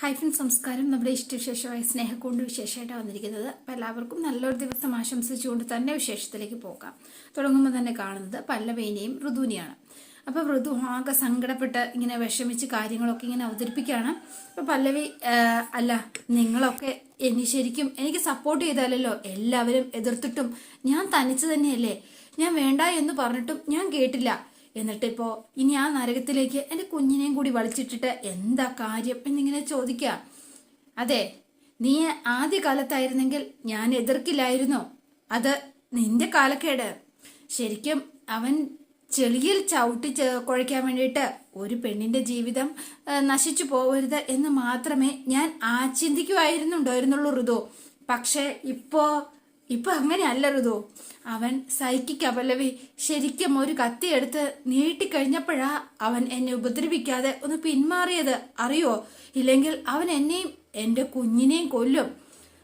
Hyphen സംസ്കാരം നമ്മുടെ ഇഷ്ടവിശേഷമായ സ്നേഹക്കൊണ്ട് വിശേഷമായിട്ടാണ് വന്നിരിക്കുന്നത്. അപ്പോൾ എല്ലാവർക്കും നല്ലൊരു ദിവസം ആശംസിച്ചുകൊണ്ട് തന്നെ വിശേഷത്തിലേക്ക് പോകാം. തുടങ്ങുമ്പോൾ തന്നെ കാണുന്നത് പല്ലവേനെയും ഋതുവിനെയാണ്. അപ്പോൾ ഋതു ആകെ സങ്കടപ്പെട്ട് ഇങ്ങനെ വിഷമിച്ച് കാര്യങ്ങളൊക്കെ ഇങ്ങനെ അവതരിപ്പിക്കുകയാണ്. അപ്പോൾ പല്ലവി അല്ല നിങ്ങളൊക്കെ എനി ശരിക്കും എനിക്ക് സപ്പോർട്ട് ചെയ്താലല്ലോ എല്ലാവരും എതിർത്തിട്ടും ഞാൻ തനിച്ച് തന്നെയല്ലേ? ഞാൻ വേണ്ട എന്ന് പറഞ്ഞിട്ടും ഞാൻ കേട്ടില്ല. എന്നിട്ടിപ്പോ ഇനി ആ നരകത്തിലേക്ക് എന്റെ കുഞ്ഞിനെയും കൂടി വലിച്ചിട്ടിട്ട് എന്താ കാര്യം എന്നിങ്ങനെ ചോദിക്കുക അതെ നീ ആദ്യ കാലത്തായിരുന്നെങ്കിൽ ഞാൻ എതിർക്കില്ലായിരുന്നോ. അത് നിന്റെ കാലക്കേട്. ശരിക്കും അവൻ ചെളിയിൽ ചവിട്ടി കുഴയ്ക്കാൻ വേണ്ടിയിട്ട് ഒരു പെണ്ണിന്റെ ജീവിതം നശിച്ചു പോകരുത് എന്ന് മാത്രമേ ഞാൻ ആ ചിന്തിക്കുമായിരുന്നുണ്ടായിരുന്നുള്ളൂ ഋതു. പക്ഷേ ഇപ്പോ ഇപ്പൊ അങ്ങനെയല്ല ഋതു അവൻ സൈക്കിക് അപലവി ശരിക്കും ഒരു കത്തിയെടുത്ത് നീട്ടിക്കഴിഞ്ഞപ്പോഴാ അവൻ എന്നെ ഉപദ്രവിക്കാതെ ഒന്ന് പിന്മാറിയത്. അറിയോ? ഇല്ലെങ്കിൽ അവൻ എന്നെയും എന്റെ കുഞ്ഞിനെയും കൊല്ലും.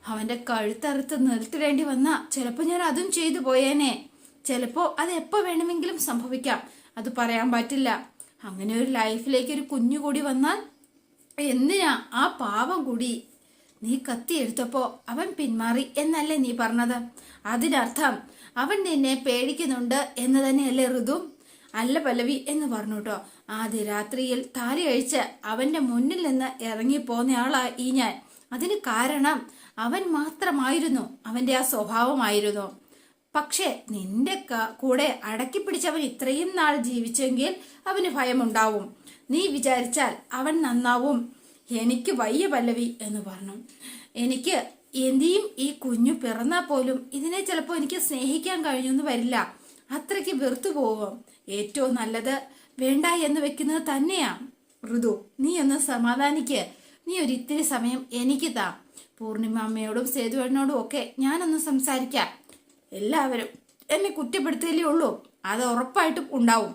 അവന്റെ കഴുത്തറുത്ത് നിർത്തിടേണ്ടി വന്ന ചിലപ്പോൾ ഞാൻ അതും ചെയ്തു പോയേനെ. ചിലപ്പോൾ അത് എപ്പോൾ വേണമെങ്കിലും സംഭവിക്കാം. അത് പറയാൻ പറ്റില്ല. അങ്ങനെ ഒരു ലൈഫിലേക്ക് ഒരു കുഞ്ഞു കൂടി വന്നാൽ എന്തിനാ ആ പാവം കൂടി? നീ കത്തി കത്തിയെടുത്തപ്പോ അവൻ പിന്മാറി എന്നല്ലേ നീ പറഞ്ഞത്? അതിനർത്ഥം അവൻ നിന്നെ പേടിക്കുന്നുണ്ട് എന്ന് തന്നെയല്ലേ ഋതു? അല്ല പല്ലവി എന്ന് പറഞ്ഞു കേട്ടോ. ആദ്യ രാത്രിയിൽ താലി കഴിച്ച് അവന്റെ മുന്നിൽ നിന്ന് ഇറങ്ങിപ്പോന്നയാളാ ഈ ഞാൻ. അതിന് കാരണം അവൻ മാത്രമായിരുന്നു. അവന്റെ ആ സ്വഭാവമായിരുന്നു. പക്ഷേ നിന്റെ കൂടെ അടക്കി പിടിച്ചവൻ ഇത്രയും നാൾ ജീവിച്ചെങ്കിൽ അവന് ഭയമുണ്ടാവും. നീ വിചാരിച്ചാൽ അവൻ നന്നാവും. എനിക്ക് വയ്യ പല്ലവി എന്ന് പറഞ്ഞു. എനിക്ക് എന്തിയും ഈ കുഞ്ഞു പിറന്നാൽ പോലും ഇതിനെ ചിലപ്പോൾ എനിക്ക് സ്നേഹിക്കാൻ കഴിഞ്ഞൊന്നും വരില്ല. അത്രയ്ക്ക് വെറുത്തു പോവും. ഏറ്റവും നല്ലത് വേണ്ട എന്ന് വെക്കുന്നത് തന്നെയാ. ഋതു നീ ഒന്ന് സമാധാനിക്ക്. നീ ഒരു ഇത്തിരി സമയം എനിക്ക് താ. പൂർണിമ അമ്മയോടും സേതുവേണ്ണോടും ഒക്കെ ഞാനൊന്ന് സംസാരിക്കാം. എല്ലാവരും എന്നെ കുറ്റപ്പെടുത്തലേ ഉള്ളൂ. അത് ഉറപ്പായിട്ടും ഉണ്ടാവും.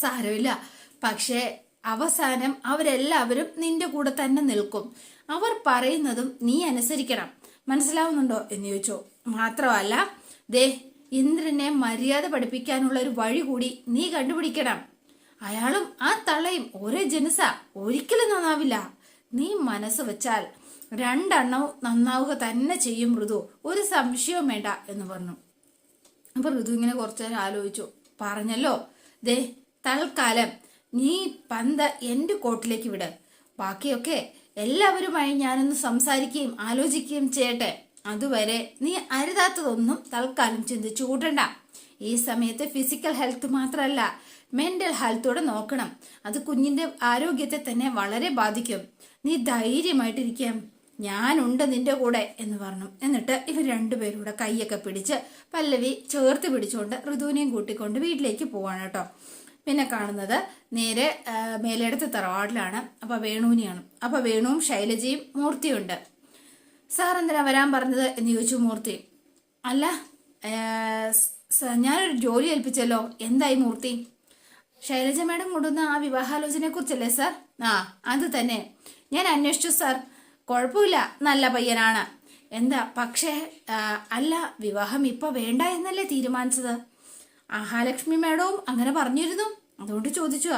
സാരമില്ല. പക്ഷേ അവസാനം അവരെല്ലാവരും നിന്റെ കൂടെ തന്നെ നിൽക്കും. അവർ പറയുന്നതും നീ അനുസരിക്കണം. മനസ്സിലാവുന്നുണ്ടോ എന്ന് ചോദിച്ചോ. മാത്രമല്ല ദേ ഇന്ദ്രനെ മര്യാദ പഠിപ്പിക്കാനുള്ള ഒരു വഴി കൂടി നീ കണ്ടുപിടിക്കണം. അയാളും ആ തള്ളയും ഒരേ ജനസ. ഒരിക്കലും നന്നാവില്ല. നീ മനസ്സ് വെച്ചാൽ രണ്ടെണ്ണവും നന്നാവുക തന്നെ ചെയ്യും ഋതു. ഒരു സംശയവും വേണ്ട എന്ന് പറഞ്ഞു. അപ്പൊ ഋതു ഇങ്ങനെ കുറച്ചു നേരം ആലോചിച്ചു. പറഞ്ഞല്ലോ ദേ തൽക്കാലം നീ പന്ത എന്റെ കോട്ടിലേക്ക് വിട്. ബാക്കിയൊക്കെ എല്ലാവരുമായി ഞാനൊന്ന് സംസാരിക്കുകയും ആലോചിക്കുകയും ചെയ്യട്ടെ. അതുവരെ നീ അരുതാത്തതൊന്നും തൽക്കാലം ചിന്തിച്ചു കൂട്ടണ്ട. ഈ സമയത്ത് ഫിസിക്കൽ ഹെൽത്ത് മാത്രമല്ല മെന്റൽ ഹെൽത്തോടെ നോക്കണം. അത് കുഞ്ഞിന്റെ ആരോഗ്യത്തെ തന്നെ വളരെ ബാധിക്കും. നീ ധൈര്യമായിട്ടിരിക്കാം. ഞാനുണ്ട് നിന്റെ കൂടെ എന്ന് പറഞ്ഞു. എന്നിട്ട് ഇവർ രണ്ടുപേരും കൂടെ കൈയൊക്കെ പിടിച്ച് പല്ലവി ചേർത്ത് പിടിച്ചുകൊണ്ട് ഋതുവിനെയും കൂട്ടിക്കൊണ്ട് വീട്ടിലേക്ക് പോവാണ് കേട്ടോ. പിന്നെ കാണുന്നത് നേരെ മേലെടുത്ത് തറവാടിലാണ്. അപ്പൊ വേണുവിനെയാണ്. അപ്പൊ വേണുവും ശൈലജയും മൂർത്തിയുണ്ട്. സാർ എന്തിനാ വരാൻ പറഞ്ഞത്? എന്ന് ചോദിച്ചു മൂർത്തി. അല്ല ഞാനൊരു ജോലി ഏൽപ്പിച്ചല്ലോ. എന്തായി മൂർത്തി? ശൈലജ മാഡം കൊണ്ടുവന്ന ആ വിവാഹാലോചനയെ കുറിച്ചല്ലേ സാർ? ആ അത് തന്നെ. ഞാൻ അന്വേഷിച്ചു സാർ. കുഴപ്പമില്ല. നല്ല പയ്യനാണ്. എന്താ പക്ഷേ അല്ല വിവാഹം ഇപ്പൊ വേണ്ട എന്നല്ലേ തീരുമാനിച്ചത്? ആഹാലക്ഷ്മി മാഡവും അങ്ങനെ പറഞ്ഞിരുന്നു. അതുകൊണ്ട് ചോദിച്ചു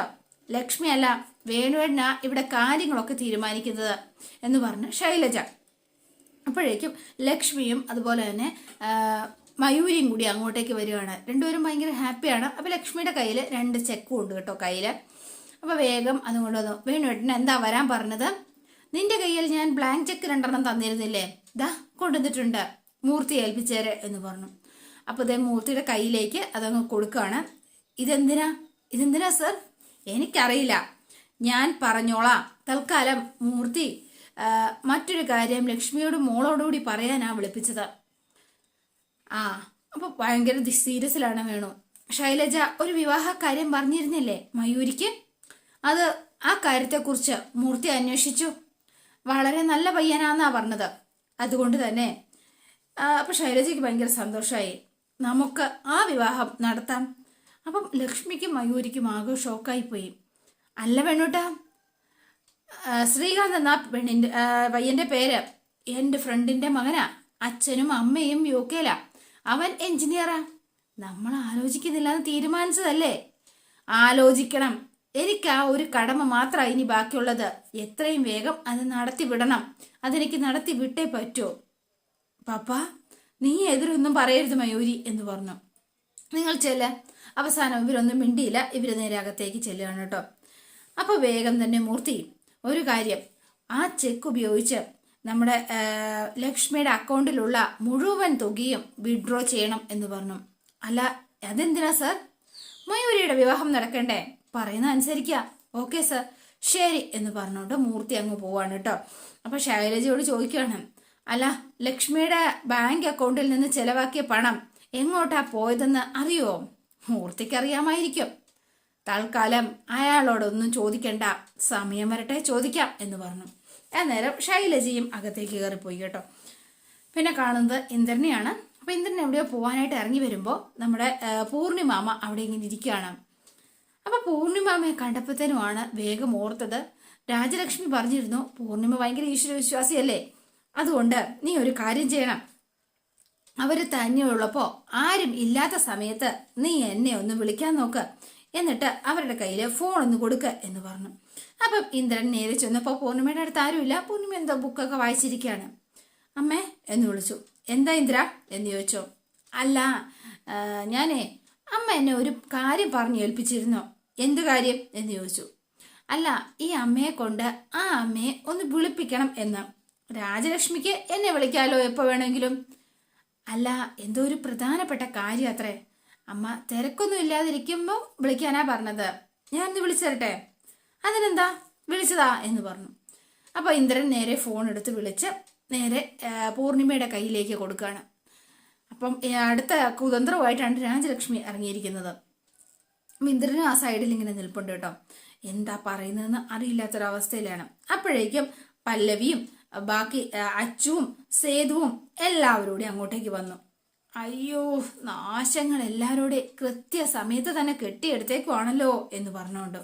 ലക്ഷ്മി അല്ല വേണുവേണ്ണ ഇവിടെ കാര്യങ്ങളൊക്കെ തീരുമാനിക്കുന്നത് എന്ന് പറഞ്ഞു ശൈലജ. അപ്പോഴേക്കും ലക്ഷ്മിയും അതുപോലെ തന്നെ മയൂരിയും കൂടി അങ്ങോട്ടേക്ക് വരികയാണ്. രണ്ടുപേരും ഭയങ്കര ഹാപ്പിയാണ്. അപ്പോൾ ലക്ഷ്മിയുടെ കയ്യിൽ രണ്ട് ചെക്കും ഉണ്ട് കേട്ടോ കയ്യിൽ അപ്പോൾ വേഗം അതും വന്നു വേണുവേട്ടന് എന്താ വരാൻ പറഞ്ഞത്? നിന്റെ കയ്യിൽ ഞാൻ ബ്ലാങ്ക് ചെക്ക് രണ്ടെണ്ണം തന്നിരുന്നില്ലേ? ദാ കൊണ്ടുവന്നിട്ടുണ്ട്. മൂർത്തി ഏൽപ്പിച്ചേരെ എന്ന് പറഞ്ഞു. അപ്പൊ ഇതേ മൂർത്തിയുടെ കയ്യിലേക്ക് അതങ്ങ് കൊടുക്കുകയാണ്. ഇതെന്തിനാ? ഇതെന്തിനാ സർ? എനിക്കറിയില്ല. ഞാൻ പറഞ്ഞോളാം. തൽക്കാലം മൂർത്തി മറ്റൊരു കാര്യം ലക്ഷ്മിയോട് മോളോടുകൂടി പറയാനാ വിളിപ്പിച്ചത്. ആ അപ്പോൾ ഭയങ്കര സീരിയസിലാണ് വേണു. ശൈലജ ഒരു വിവാഹ കാര്യം പറഞ്ഞിരുന്നില്ലേ മയൂരിക്ക്? അത് ആ കാര്യത്തെക്കുറിച്ച് മൂർത്തി അന്വേഷിച്ചു. വളരെ നല്ല പയ്യനാന്നാ പറഞ്ഞത്. അതുകൊണ്ട് തന്നെ അപ്പോൾ അപ്പൊ ശൈലജയ്ക്ക് ഭയങ്കര സന്തോഷമായി നമുക്ക് ആ വിവാഹം നടത്താം. അപ്പം ലക്ഷ്മിക്കും മയൂരിക്കും ആകെ ഷോക്കായി പോയി അല്ല പെണ്ണുട്ട ശ്രീകാന്ത് എന്നാ പെണ്ണിന്റെ പയ്യന്റെ പേര് എന്റെ ഫ്രണ്ടിന്റെ മകനാ അച്ഛനും അമ്മയും യു കെയിലാ അവൻ എഞ്ചിനീയറാ. നമ്മൾ ആലോചിക്കുന്നില്ല എന്ന് തീരുമാനിച്ചതല്ലേ? ആലോചിക്കണം. എനിക്ക് ആ ഒരു കടമ മാത്രം ഇനി ബാക്കിയുള്ളത്. എത്രയും വേഗം അത് നടത്തി വിടണം അതെനിക്ക് നടത്തി വിട്ടേ പറ്റൂ. പാപ്പ നീ എതിരൊന്നും പറയരുത് മയൂരി എന്ന് പറഞ്ഞു. നിങ്ങൾ ചെല്ല. അവസാനം ഇവരൊന്നും മിണ്ടിയില്ല. ഇവർ നേരെ അകത്തേക്ക് ചെല്ലുകയാണ് കേട്ടോ. അപ്പോൾ വേഗം തന്നെ മൂർത്തി ഒരു കാര്യം. ആ ചെക്ക് ഉപയോഗിച്ച് നമ്മുടെ ലക്ഷ്മിയുടെ അക്കൗണ്ടിലുള്ള മുഴുവൻ തുകയും വിഡ്രോ ചെയ്യണം എന്ന് പറഞ്ഞു. അല്ല അതെന്തിനാ സർ മയൂരിയുടെ വിവാഹം നടക്കണ്ടേ? പറയുന്ന അനുസരിക്കുക ഓക്കെ സർ ശരി എന്ന് പറഞ്ഞുകൊണ്ട് മൂർത്തി അങ്ങ് പോവാണ് കേട്ടോ. അപ്പൊ ശൈലജയോട് ചോദിക്കുകയാണ്. അല്ല ലക്ഷ്മിയുടെ ബാങ്ക് അക്കൗണ്ടിൽ നിന്ന് ചെലവാക്കിയ പണം എങ്ങോട്ടാ പോയതെന്ന് അറിയോ? മൂർത്തിക്കറിയാമായിരിക്കും. തൽക്കാലം അയാളോടൊന്നും ചോദിക്കണ്ട. സമയം വരട്ടെ ചോദിക്കാം എന്ന് പറഞ്ഞു. അന്നേരം ശൈലജയും അകത്തേക്ക് കയറിപ്പോയി കേട്ടോ. പിന്നെ കാണുന്നത് ഇന്ദ്രനെയാണ്. അപ്പൊ ഇന്ദ്രൻ എവിടെയോ പോകാനായിട്ട് ഇറങ്ങി വരുമ്പോൾ നമ്മുടെ പൂർണിമാമ അവിടെ ഇങ്ങനെ ഇരിക്കുകയാണ്. അപ്പൊ പൂർണിമാമയെ കണ്ടപ്പോഴത്തേനുമാണ് വേഗം ഓർത്തത്. രാജലക്ഷ്മി പറഞ്ഞിരുന്നു പൂർണിമ ഭയങ്കര ഈശ്വരവിശ്വാസിയല്ലേ? അതുകൊണ്ട് നീ ഒരു കാര്യം ചെയ്യണം. അവർ തന്നെയുള്ളപ്പോ ആരും ഇല്ലാത്ത സമയത്ത് നീ എന്നെ ഒന്ന് വിളിക്കാൻ നോക്ക്. എന്നിട്ട് അവരുടെ കയ്യിൽ ഫോൺ ഒന്ന് കൊടുക്ക എന്ന് പറഞ്ഞു. അപ്പം ഇന്ദ്രൻ നേരെ ചെന്നപ്പോൾ പൂർണിമയുടെ അടുത്ത് ആരുമില്ല. പൂർണിമ എന്തോ ബുക്കൊക്കെ വായിച്ചിരിക്കുകയാണ്. അമ്മേ എന്ന് വിളിച്ചു. എന്താ ഇന്ദ്ര എന്ന് ചോദിച്ചു. അല്ല ഞാനേ അമ്മ എന്നെ ഒരു കാര്യം പറഞ്ഞു ഏൽപ്പിച്ചിരുന്നു. എന്ത് കാര്യം എന്ന് ചോദിച്ചു. അല്ല ഈ അമ്മയെ കൊണ്ട് ആ അമ്മയെ ഒന്ന് വിളിപ്പിക്കണം എന്ന്. രാജലക്ഷ്മിക്ക് എന്നെ വിളിക്കാലോ എപ്പോ വേണമെങ്കിലും. അല്ല എന്തോ ഒരു പ്രധാനപ്പെട്ട കാര്യം അത്രേ. അമ്മ തിരക്കൊന്നും ഇല്ലാതിരിക്കുമ്പോൾ വിളിക്കാനാ പറഞ്ഞത്. ഞാൻ ഒന്ന് വിളിച്ചു തരട്ടെ അതിനെന്താ? വിളിച്ചതാ എന്ന് പറഞ്ഞു. അപ്പോൾ ഇന്ദ്രൻ നേരെ ഫോൺ എടുത്ത് വിളിച്ച് നേരെ പൂർണിമയുടെ കയ്യിലേക്ക് കൊടുക്കുകയാണ് അപ്പം അടുത്ത കുതന്ത്രമായിട്ടാണ് രാജലക്ഷ്മി ഇറങ്ങിയിരിക്കുന്നത്. ഇന്ദ്രനും ആ സൈഡിൽ ഇങ്ങനെ നിൽപ്പുണ്ട് കേട്ടോ. എന്താ പറയുന്നതെന്ന് അറിയില്ലാത്തൊരവസ്ഥയിലാണ്. അപ്പോഴേക്കും പല്ലവിയും ബാക്കി അച്ചുവും സേതുവും എല്ലാവരോടും അങ്ങോട്ടേക്ക് വന്നു. അയ്യോ നാശങ്ങൾ എല്ലാവരുടെ കൃത്യസമയത്ത് തന്നെ കെട്ടിയെടുത്തേക്കുവാണല്ലോ എന്ന് പറഞ്ഞുകൊണ്ട്.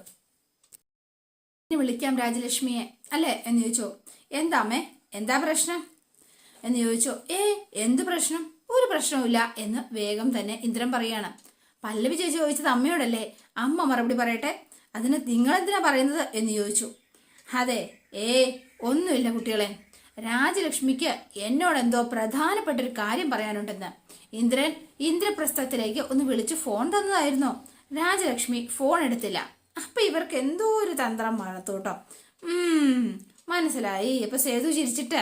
വിളിക്കാം രാജലക്ഷ്മിയെ. അല്ലേ? എന്ന് ചോദിച്ചോ. എന്താമേ എന്താ പ്രശ്നം? എന്ന് ചോദിച്ചോ. ഏ എന്ത് പ്രശ്നം? ഒരു പ്രശ്നവുമില്ല എന്ന് വേഗം തന്നെ ഇന്ദ്രൻ പറയാണ്. പല്ലവി ചേച്ചി ചോദിച്ചത് അമ്മയോടല്ലേ? അമ്മ മറുപടി പറയട്ടെ. അതിന് നിങ്ങളെന്തിനാ പറയുന്നത്? എന്ന് ചോദിച്ചു. അതെ ഏ ഒന്നുമില്ല കുട്ടികളെ. രാജലക്ഷ്മിക്ക് എന്നോട് എന്തോ പ്രധാനപ്പെട്ട ഒരു കാര്യം പറയാനുണ്ടെന്ന്. ഇന്ദ്രൻ ഇന്ദ്രപ്രസ്ഥത്തിലേക്ക് ഒന്ന് വിളിച്ച് ഫോൺ തന്നതായിരുന്നു. രാജലക്ഷ്മി ഫോൺ എടുത്തില്ല. അപ്പൊ ഇവർക്ക് എന്തോ ഒരു തന്ത്രം വളർത്തു ഉം മനസ്സിലായി. ഇപ്പൊ സേതു ചിരിച്ചിട്ട്.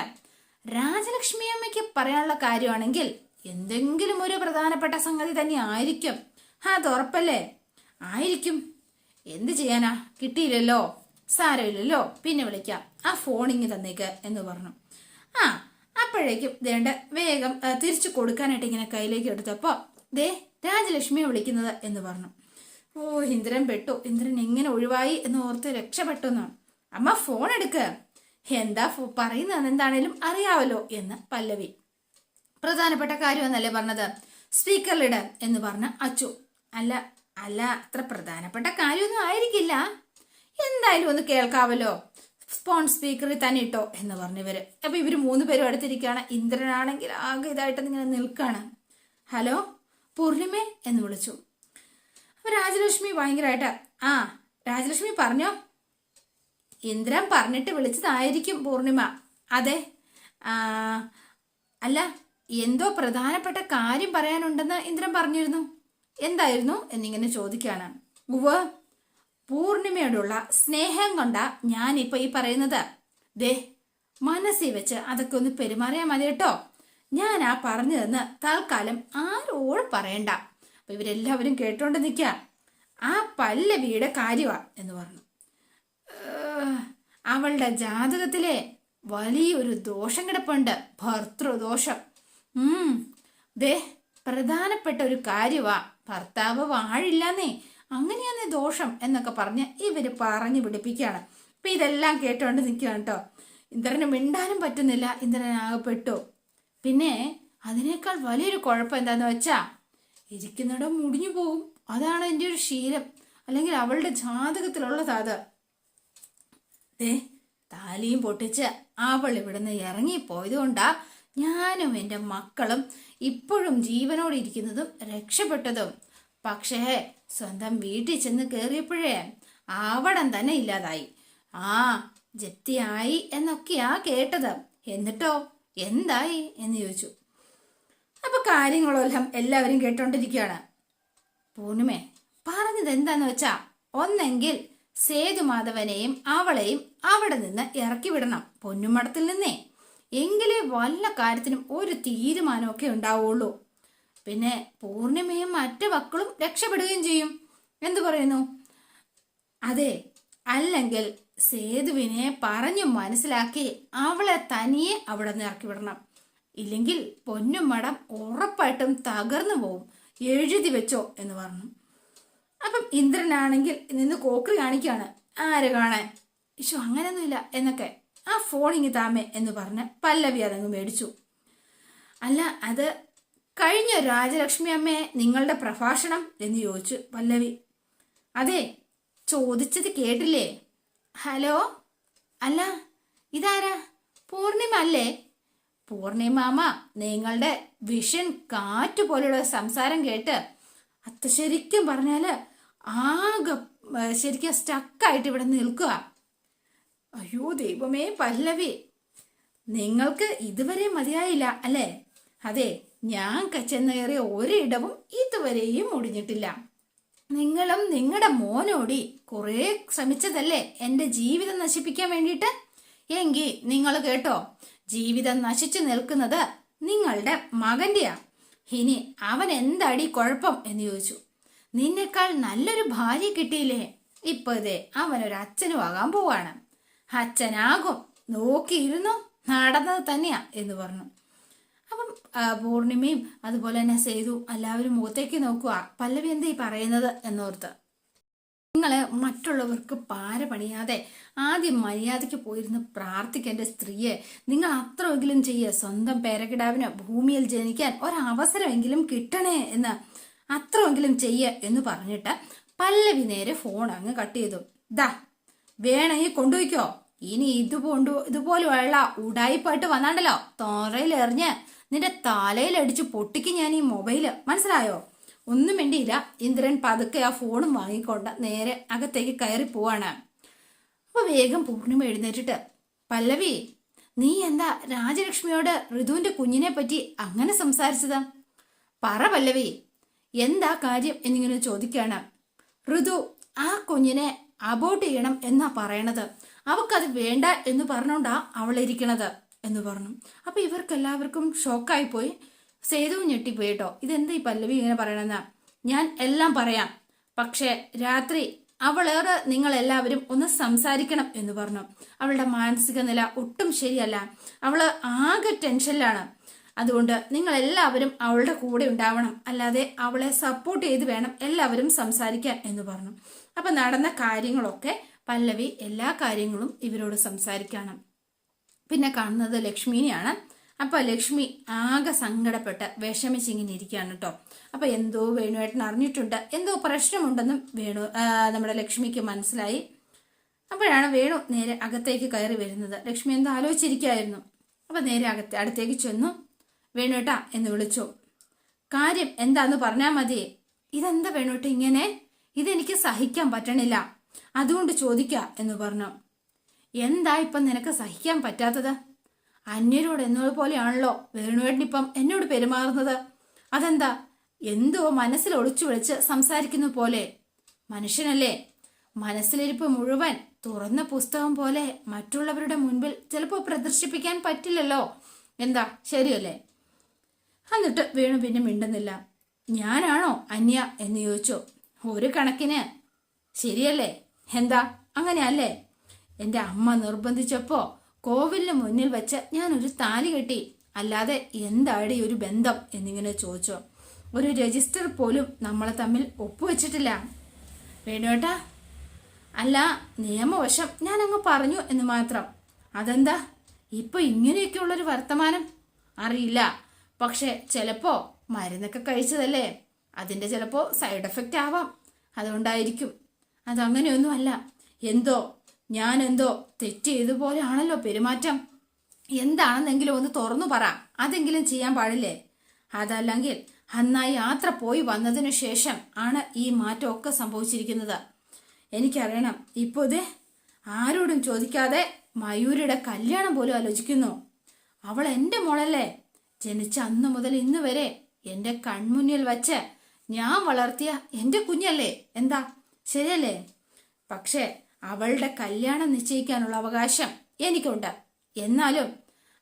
രാജലക്ഷ്മി അമ്മയ്ക്ക് പറയാനുള്ള കാര്യമാണെങ്കിൽ എന്തെങ്കിലും ഒരു പ്രധാനപ്പെട്ട സംഗതി തന്നെ ആയിരിക്കും. അത് ഉറപ്പല്ലേ? ആയിരിക്കും. എന്ത് ചെയ്യാനാ? കിട്ടിയില്ലല്ലോ. സാരമില്ലല്ലോ. പിന്നെ വിളിക്കാം. ആ ഫോണിങ് തന്നേക്ക് എന്ന് പറഞ്ഞു. ആ അപ്പോഴേക്കും ദേണ്ട വേഗം തിരിച്ചു കൊടുക്കാനായിട്ട് ഇങ്ങനെ കയ്യിലേക്ക് എടുത്തപ്പോ ദേ രാജലക്ഷ്മിയെ വിളിക്കുന്നത് എന്ന് പറഞ്ഞു. ഓ ഇന്ദ്രൻ പെട്ടു. ഇന്ദ്രൻ എങ്ങനെ ഒഴിവായി എന്ന് ഓർത്ത് രക്ഷപ്പെട്ടു എന്നാണ് അമ്മ ഫോൺ എടുക്ക. എന്താ പറയുന്നത് എന്താണേലും അറിയാവല്ലോ എന്ന് പല്ലവി. പ്രധാനപ്പെട്ട കാര്യമെന്നല്ലേ പറഞ്ഞത്? സ്പീക്കറിലിട എന്ന് പറഞ്ഞ അച്ചു. അല്ല അല്ല അത്ര പ്രധാനപ്പെട്ട കാര്യമൊന്നും ആയിരിക്കില്ല. എന്തായാലും ഒന്ന് കേൾക്കാവല്ലോ. ഫോൺ സ്പീക്കറിൽ തന്നെ ഇട്ടോ എന്ന് പറഞ്ഞവർ അപ്പൊ ഇവർ മൂന്ന് പേരും അടുത്തിരിക്കുകയാണ്. ഇന്ദ്രനാണെങ്കിൽ ആകെ ഇതായിട്ട് ഇങ്ങനെ നിൽക്കാണ്. ഹലോ? പൂർണിമേ എന്ന് വിളിച്ചു. അപ്പൊ രാജലക്ഷ്മി ഭയങ്കരമായിട്ട് ആ രാജലക്ഷ്മി പറഞ്ഞോ? ഇന്ദ്രൻ പറഞ്ഞിട്ട് വിളിച്ചതായിരിക്കും പൂർണിമ. അതെ അല്ല എന്തോ പ്രധാനപ്പെട്ട കാര്യം പറയാനുണ്ടെന്ന് ഇന്ദ്രൻ പറഞ്ഞിരുന്നു. എന്തായിരുന്നു എന്നിങ്ങനെ ചോദിക്കുകയാണ്. ഉവ്വ് പൂർണിമയോടുള്ള സ്നേഹം കൊണ്ടാ ഞാൻ ഇപ്പൊ ഈ പറയുന്നത്. ദേ മനസ്സിൽ വെച്ച് അതൊക്കെ ഒന്ന് പെരുമാറിയാൽ മതി കേട്ടോ. ഞാൻ ആ പറഞ്ഞതെന്ന് തൽക്കാലം ആരോടും പറയണ്ട. അപ്പൊ ഇവരെല്ലാവരും കേട്ടോണ്ട് നിൽക്കുക ആ പല്ലവിയുടെ കാര്യമാ എന്ന് പറഞ്ഞു. അവളുടെ ജാതകത്തിലെ വലിയൊരു ദോഷം കിടപ്പുണ്ട്. ഭർത്തൃദോഷം. ഉം ദേ പ്രധാനപ്പെട്ട ഒരു കാര്യവാ. ഭർത്താവ് വാഴില്ലാന്നേ. അങ്ങനെയാന്നേ ദോഷം എന്നൊക്കെ പറഞ്ഞ് ഇവർ പറഞ്ഞു പിടിപ്പിക്കുകയാണ്. അപ്പം ഇതെല്ലാം കേട്ടോണ്ട് നിൽക്കുകയാണ് കേട്ടോ. ഇന്ദ്രന് മിണ്ടാനും പറ്റുന്നില്ല. ഇന്ദ്രൻ ആകപ്പെട്ടു പിന്നെ അതിനേക്കാൾ വലിയൊരു കുഴപ്പം എന്താന്ന് വെച്ചാ ഇരിക്കുന്നിടം മുടിഞ്ഞു പോകും അതാണ് എന്റെ ഒരു ശീലം. അല്ലെങ്കിൽ അവളുടെ ജാതകത്തിലുള്ളതാ അത്. ദേ താലിയും പൊട്ടിച്ച് അവൾ ഇവിടുന്ന് ഇറങ്ങിപ്പോയത് കൊണ്ടാ ഞാനും എന്റെ മക്കളും ഇപ്പോഴും ജീവനോടെ ഇരിക്കുന്നതും രക്ഷപ്പെട്ടതും. പക്ഷേ സ്വന്തം വീട്ടിൽ ചെന്ന് കയറിയപ്പോഴേ ആവടം തന്നെ ഇല്ലാതായി. ആ ജപ്തിയായി എന്നൊക്കെയാ കേട്ടത്. എന്നിട്ടോ എന്തായി എന്ന് ചോദിച്ചു. അപ്പൊ കാര്യങ്ങളെല്ലാം എല്ലാവരും കേട്ടോണ്ടിരിക്കുകയാണ്. പൂർണിമേ പറഞ്ഞത് എന്താന്ന് വെച്ചാ ഒന്നെങ്കിൽ സേതുമാധവനെയും അവളെയും അവിടെ നിന്ന് ഇറക്കി വിടണം പൊന്നുമടത്തിൽ നിന്നേ. എങ്കിലേ വല്ല കാര്യത്തിനും ഒരു തീരുമാനമൊക്കെ ഉണ്ടാവുള്ളൂ. പിന്നെ പൂർണിമയും മറ്റു മക്കളും രക്ഷപ്പെടുകയും ചെയ്യും. എന്തു പറയുന്നു? അതെ അല്ലെങ്കിൽ സേതുവിനെ പറഞ്ഞു മനസ്സിലാക്കി അവളെ തനിയെ അവിടെ നിന്ന് ഇറക്കി വിടണം. ഇല്ലെങ്കിൽ പൊന്നും മടം ഉറപ്പായിട്ടും തകർന്നു പോവും. എഴുതി വെച്ചോ എന്ന് പറഞ്ഞു. അപ്പം ഇന്ദ്രനാണെങ്കിൽ നിന്ന് കോക്രി കാണിക്കാണ്. ആര് കാണാൻ? ഇഷു അങ്ങനെയൊന്നുമില്ല എന്നൊക്കെ ആ ഫോണിങ് താമേ എന്ന് പറഞ്ഞ് പല്ലവി അതങ്ങ് മേടിച്ചു. അല്ല അത് കഴിഞ്ഞ രാജലക്ഷ്മി അമ്മയെ നിങ്ങളുടെ പ്രഭാഷണം എന്ന് ചോദിച്ചു പല്ലവി. അതെ ചോദിച്ചത് കേട്ടില്ലേ? ഹലോ? അല്ല ഇതാരാ? പൂർണിമ അല്ലേ? പൂർണിമാമ നിങ്ങളുടെ വിഷൻ കാറ്റ് പോലെയുള്ള സംസാരം കേട്ട് അത് ശരിക്കും പറഞ്ഞാൽ ആകെ ശരിക്കും സ്റ്റക്കായിട്ട് ഇവിടെ നിൽക്കുക അയ്യോ ദൈവമേ പല്ലവി നിങ്ങൾക്ക് ഇതുവരെ മതിയായില്ല അല്ലേ? അതെ ഞാൻ ചെന്നേറിയ ഒരിടവും ഇതുവരെയും ഒടിഞ്ഞിട്ടില്ല. നിങ്ങളും നിങ്ങളുടെ മോനോടി കുറേ ശ്രമിച്ചതല്ലേ എന്റെ ജീവിതം നശിപ്പിക്കാൻ വേണ്ടിയിട്ട്? എങ്കിൽ നിങ്ങൾ കേട്ടോ ജീവിതം നശിച്ചു നിൽക്കുന്നത് നിങ്ങളുടെ മകന്റെയാ. ഇനി അവൻ എന്താടി കുഴപ്പം എന്ന് ചോദിച്ചു. നിന്നെക്കാൾ നല്ലൊരു ഭാര്യ കിട്ടിയില്ലേ? ഇപ്പൊ ഇതേ അവനൊരു അച്ഛനും ആകാൻ പോവാണ്. അച്ഛനാകും നോക്കിയിരുന്നു? നടന്നത് തന്നെയാ എന്ന് പറഞ്ഞു. പൂർണിമയും അതുപോലെ തന്നെ സേതു എല്ലാവരും മുഖത്തേക്ക് നോക്കുക. പല്ലവി എന്താ ഈ പറയുന്നത് എന്നോർത്ത്. നിങ്ങൾ മറ്റുള്ളവർക്ക് പാര പണിയാതെ ആദ്യം മര്യാദയ്ക്ക് പോയിരുന്ന് പ്രാർത്ഥിക്കേണ്ട സ്ത്രീയെ. നിങ്ങൾ അത്രമെങ്കിലും ചെയ്യുക സ്വന്തം പേരക്കിടാവിന് ഭൂമിയിൽ ജനിക്കാൻ ഒരവസരമെങ്കിലും കിട്ടണേ എന്ന് അത്രമെങ്കിലും ചെയ്യ എന്ന് പറഞ്ഞിട്ട് പല്ലവി നേരെ ഫോൺ അങ്ങ് കട്ട് ചെയ്തു. ദാ വേണമെങ്കിൽ കൊണ്ടുപോയിക്കോ. ഇനി ഇത് കൊണ്ടു ഇതുപോലെയുള്ള ഉടായിപ്പായിട്ട് വന്നാണ്ടല്ലോ. തോറയിൽ എറിഞ്ഞ് നിന്റെ തലയിൽ തലയിലടിച്ച് പൊട്ടിക്ക് ഞാൻ ഈ മൊബൈൽ. മനസ്സിലായോ? ഒന്നും വേണ്ടിയില്ല ഇന്ദ്രൻ പതുക്കെ ആ ഫോണും വാങ്ങിക്കൊണ്ട് നേരെ അകത്തേക്ക് കയറി പോവാണ്. അപ്പൊ വേഗം പൂർണിമ എഴുന്നേറ്റിട്ട് പല്ലവി നീ എന്താ രാജലക്ഷ്മിയോട് ഋതുവിന്റെ കുഞ്ഞിനെ പറ്റി അങ്ങനെ സംസാരിച്ചത്? പറ പല്ലവി എന്താ കാര്യം? എന്നിങ്ങനെ ചോദിക്കാണ്. ഋതു ആ കുഞ്ഞിനെ അബോട്ട് ചെയ്യണം എന്നാ പറയണത്. അവക്കത് വേണ്ട എന്ന് പറഞ്ഞോണ്ടാ അവളിരിക്കണത്. എന്ന് പറഞ്ഞു. അപ്പൊ ഇവർക്കെല്ലാവർക്കും ഷോക്കായി പോയി സേതു ഞെട്ടിപ്പോയി കേട്ടോ. ഇതെന്താ ഈ പല്ലവി ഇങ്ങനെ പറയണെന്നാ ഞാൻ എല്ലാം പറയാം. പക്ഷെ രാത്രി അവളേറെ നിങ്ങൾ എല്ലാവരും ഒന്ന് സംസാരിക്കണം എന്ന് പറഞ്ഞു. അവളുടെ മാനസിക നില ഒട്ടും ശരിയല്ല. അവൾ ആകെ ടെൻഷനിലാണ്. അതുകൊണ്ട് നിങ്ങൾ എല്ലാവരും അവളുടെ കൂടെ ഉണ്ടാവണം. അല്ലാതെ അവളെ സപ്പോർട്ട് ചെയ്ത് വേണം എല്ലാവരും സംസാരിക്കാൻ എന്ന് പറഞ്ഞു. അപ്പൊ നടന്ന കാര്യങ്ങളൊക്കെ പല്ലവി എല്ലാ കാര്യങ്ങളും ഇവരോട് സംസാരിക്കണം. പിന്നെ കാണുന്നത് ലക്ഷ്മിനെയാണ്. അപ്പൊ ലക്ഷ്മി ആകെ സങ്കടപ്പെട്ട് വിഷമിച്ചിങ്ങനെ ഇരിക്കുകയാണ് കേട്ടോ. അപ്പൊ എന്തോ വേണുവേട്ടൻ അറിഞ്ഞിട്ടുണ്ട്. എന്തോ പ്രശ്നമുണ്ടെന്നും വേണു നമ്മുടെ ലക്ഷ്മിക്ക് മനസ്സിലായി. അപ്പോഴാണ് വേണു നേരെ അകത്തേക്ക് കയറി വരുന്നത്. ലക്ഷ്മി എന്തോ ആലോചിച്ചിരിക്കുകയായിരുന്നു. അപ്പൊ നേരെ അകത്തെ അടുത്തേക്ക് ചെന്നു. വേണുവേട്ടാ എന്ന് വിളിച്ചു. കാര്യം എന്താന്ന് പറഞ്ഞാൽ മതി ഇതെന്താ വേണുവേട്ട ഇങ്ങനെ? ഇതെനിക്ക് സഹിക്കാൻ പറ്റണില്ല. അതുകൊണ്ട് ചോദിക്ക എന്ന് പറഞ്ഞു. എന്താ ഇപ്പം നിനക്ക് സഹിക്കാൻ പറ്റാത്തത്? അന്യരോട് എന്നോട് പോലെയാണല്ലോ വേണുവേട്ടനിപ്പം എന്നോട് പെരുമാറുന്നത്. അതെന്താ? എന്തോ മനസ്സിൽ ഒളിച്ചു വിളിച്ച് സംസാരിക്കുന്ന പോലെ. മനുഷ്യനല്ലേ? മനസ്സിലിരിപ്പ് മുഴുവൻ തുറന്ന പുസ്തകം പോലെ മറ്റുള്ളവരുടെ മുൻപിൽ ചിലപ്പോൾ പ്രദർശിപ്പിക്കാൻ പറ്റില്ലല്ലോ. എന്താ? ശരിയല്ലേ? എന്നിട്ട് വേണു പിന്നെ മിണ്ടുന്നില്ല. ഞാനാണോ അന്യ എന്ന് ചോദിച്ചു. ഒരു കണക്കിന്. ശരിയല്ലേ? എന്താ? അങ്ങനെയല്ലേ? എന്റെ അമ്മ നിർബന്ധിച്ചപ്പോ കോവിലിന് മുന്നിൽ വെച്ച് ഞാൻ ഒരു താലി കെട്ടി. അല്ലാതെ എന്താടി ഒരു ബന്ധം എന്നിങ്ങനെ ചോദിച്ചു. ഒരു രജിസ്റ്റർ പോലും നമ്മളെ തമ്മിൽ ഒപ്പുവെച്ചിട്ടില്ല. വേണുവേട്ടാ അല്ല നിയമവശം ഞാൻ അങ്ങ് പറഞ്ഞു എന്ന് മാത്രം. അതെന്താ? ഇപ്പൊ ഇങ്ങനെയൊക്കെയുള്ളൊരു വർത്തമാനം? അറിയില്ല. പക്ഷെ ചിലപ്പോ മരുന്നൊക്കെ കഴിച്ചതല്ലേ? അതിന്റെ ചിലപ്പോ സൈഡ് എഫക്റ്റ് ആവാം. അതുകൊണ്ടായിരിക്കും. അതങ്ങനെയൊന്നുമല്ല. എന്തോ ഞാൻ എന്തോ തെറ്റ് ചെയ്ത പോലെയാണല്ലോ പെരുമാറ്റം. എന്താണെന്നെങ്കിലും ഒന്ന് തുറന്നു പറ. അതെങ്കിലും ചെയ്യാൻ പാടില്ലേ? അതല്ലെങ്കിൽ അന്ന് ആ യാത്ര പോയി വന്നതിനു ശേഷം ആണ് ഈ മാറ്റമൊക്കെ സംഭവിച്ചിരിക്കുന്നത്. എനിക്കറിയണം ഇപ്പോൾ ഇത് ആരോടും ചോദിക്കാതെ മയൂരിയുടെ കല്യാണം പോലും ആലോചിക്കുന്നു. അവൾ എന്റെ മോളല്ലേ? ജനിച്ച അന്ന് മുതൽ ഇന്ന് വരെ എന്റെ കൺമുന്നിൽ വച്ച് ഞാൻ വളർത്തിയ എന്റെ കുഞ്ഞല്ലേ? എന്താ? ശരിയല്ലേ? പക്ഷേ അവളുടെ കല്യാണം നിശ്ചയിക്കാനുള്ള അവകാശം എനിക്കുണ്ട്. എന്നാലും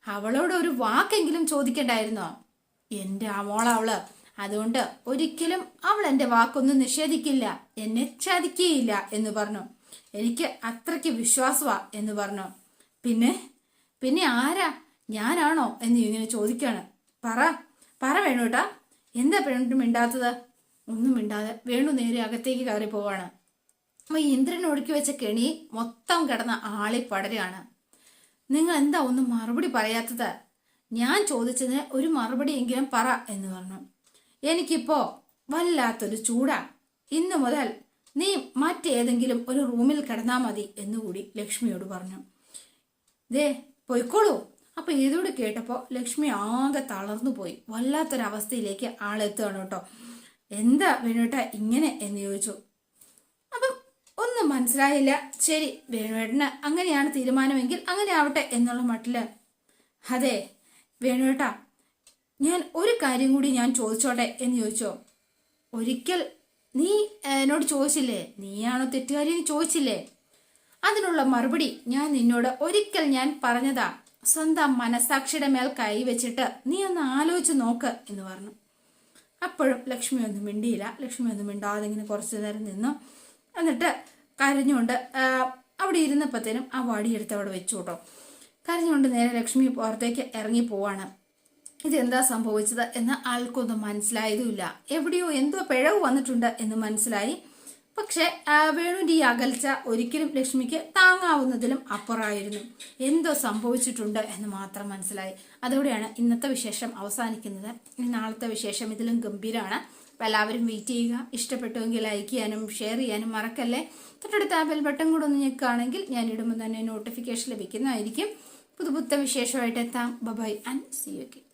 അവളോട് ഒരു വാക്കെങ്കിലും ചോദിക്കണ്ടായിരുന്നോ? എന്റെ ആ മോള അവൾ. അതുകൊണ്ട് ഒരിക്കലും അവൾ എന്റെ വാക്കൊന്നും നിഷേധിക്കില്ല. എന്നെ ചതിക്കുകയില്ല എന്ന് പറഞ്ഞു. എനിക്ക് അത്രയ്ക്ക് വിശ്വാസമാ എന്ന് പറഞ്ഞു. പിന്നെ പിന്നെ ആരാ? ഞാനാണോ എന്ന് ഇങ്ങനെ ചോദിക്കാണ്. പറ പറ വേണുട്ടാ. എന്താ പെണ്ണും മിണ്ടാത്തത്? ഒന്നും മിണ്ടാതെ വേണു നേരെ അകത്തേക്ക് കയറി പോവാണ് അപ്പൊ ഇന്ദ്രൻ ഒഴുക്കി വെച്ച കെണി മൊത്തം കിടന്ന ആളി പടരാണ്. നിങ്ങൾ എന്താ ഒന്നും മറുപടി പറയാത്തത്? ഞാൻ ചോദിച്ചതിന് ഒരു മറുപടി എങ്കിലും പറ എന്ന് പറഞ്ഞു. എനിക്കിപ്പോ വല്ലാത്തൊരു ചൂടാ. ഇന്നു മുതൽ നീ മറ്റേതെങ്കിലും ഒരു റൂമിൽ കിടന്നാ മതി എന്നുകൂടി ലക്ഷ്മിയോട് പറഞ്ഞു. ദേ പൊയ്ക്കോളൂ. അപ്പൊ ഇതോട് കേട്ടപ്പോ ലക്ഷ്മി ആകെ തളർന്നു പോയി. വല്ലാത്തൊരവസ്ഥയിലേക്ക് ആളെത്തുകയാണ് കേട്ടോ. എന്താ വേണുട്ട ഇങ്ങനെ എന്ന് ചോദിച്ചു. അപ്പം ഒന്നും മനസ്സിലായില്ല. ശരി വേണുവേട്ടന് അങ്ങനെയാണ് തീരുമാനമെങ്കിൽ അങ്ങനെ ആവട്ടെ എന്നുള്ള മട്ടിൽ. അതെ വേണുവേട്ടാ ഞാൻ ഒരു കാര്യം കൂടി ഞാൻ ചോദിച്ചോട്ടെ എന്ന് ചോദിച്ചോ? ഒരിക്കൽ നീ എന്നോട് ചോദിച്ചില്ലേ? നീയാണോ തെറ്റുകാരി എന്ന് ചോദിച്ചില്ലേ? അതിനുള്ള മറുപടി ഞാൻ നിന്നോട് ഒരിക്കൽ ഞാൻ പറഞ്ഞതാ. സ്വന്തം മനസാക്ഷിയുടെ മേൽ കൈ വെച്ചിട്ട് നീ ഒന്ന് ആലോചിച്ച് നോക്ക് എന്ന് പറഞ്ഞു. അപ്പോഴും ലക്ഷ്മി ഒന്നും മിണ്ടിയില്ല. ലക്ഷ്മി ഒന്നും മിണ്ടാതെ ഇങ്ങനെ കുറച്ചു നേരം നിന്നു. എന്നിട്ട് കരഞ്ഞുകൊണ്ട് അവിടെ ഇരുന്നപ്പോഴത്തേനും ആ വടിയെടുത്ത് അവിടെ വെച്ചു കേട്ടോ കരഞ്ഞുകൊണ്ട് നേരെ ലക്ഷ്മി പുറത്തേക്ക് ഇറങ്ങി പോവാണ്. ഇതെന്താ സംഭവിച്ചത് എന്ന് ആൾക്കൊന്നും മനസ്സിലായതുമില്ല. എവിടെയോ എന്തോ പിഴവ് വന്നിട്ടുണ്ട് എന്ന് മനസ്സിലായി. പക്ഷേ വേണുവിന്റെ ഈ അകൽച്ച ഒരിക്കലും ലക്ഷ്മിക്ക് താങ്ങാവുന്നതിലും അപ്പുറമായിരുന്നു. എന്തോ സംഭവിച്ചിട്ടുണ്ട് എന്ന് മാത്രം മനസ്സിലായി. അതോടെയാണ് ഇന്നത്തെ വിശേഷം അവസാനിക്കുന്നത്. നാളത്തെ വിശേഷം ഇതിലും ഗംഭീരമാണ്. അപ്പോൾ എല്ലാവരും വെയിറ്റ് ചെയ്യുക. ഇഷ്ടപ്പെട്ടുവെങ്കിൽ ലൈക്ക് ചെയ്യാനും ഷെയർ ചെയ്യാനും മറക്കല്ലേ? തൊട്ടടുത്ത് ആ ബെൽ ബട്ടൺ കൂടെ ഒന്ന് ഞെക്കുകയാണെങ്കിൽ ഞാൻ ഇടുമ്പോൾ തന്നെ നോട്ടിഫിക്കേഷൻ ലഭിക്കുന്നതായിരിക്കും. പുതുപുത്ത വിശേഷമായിട്ട് എത്താം ബൈ ആൻഡ് സി യു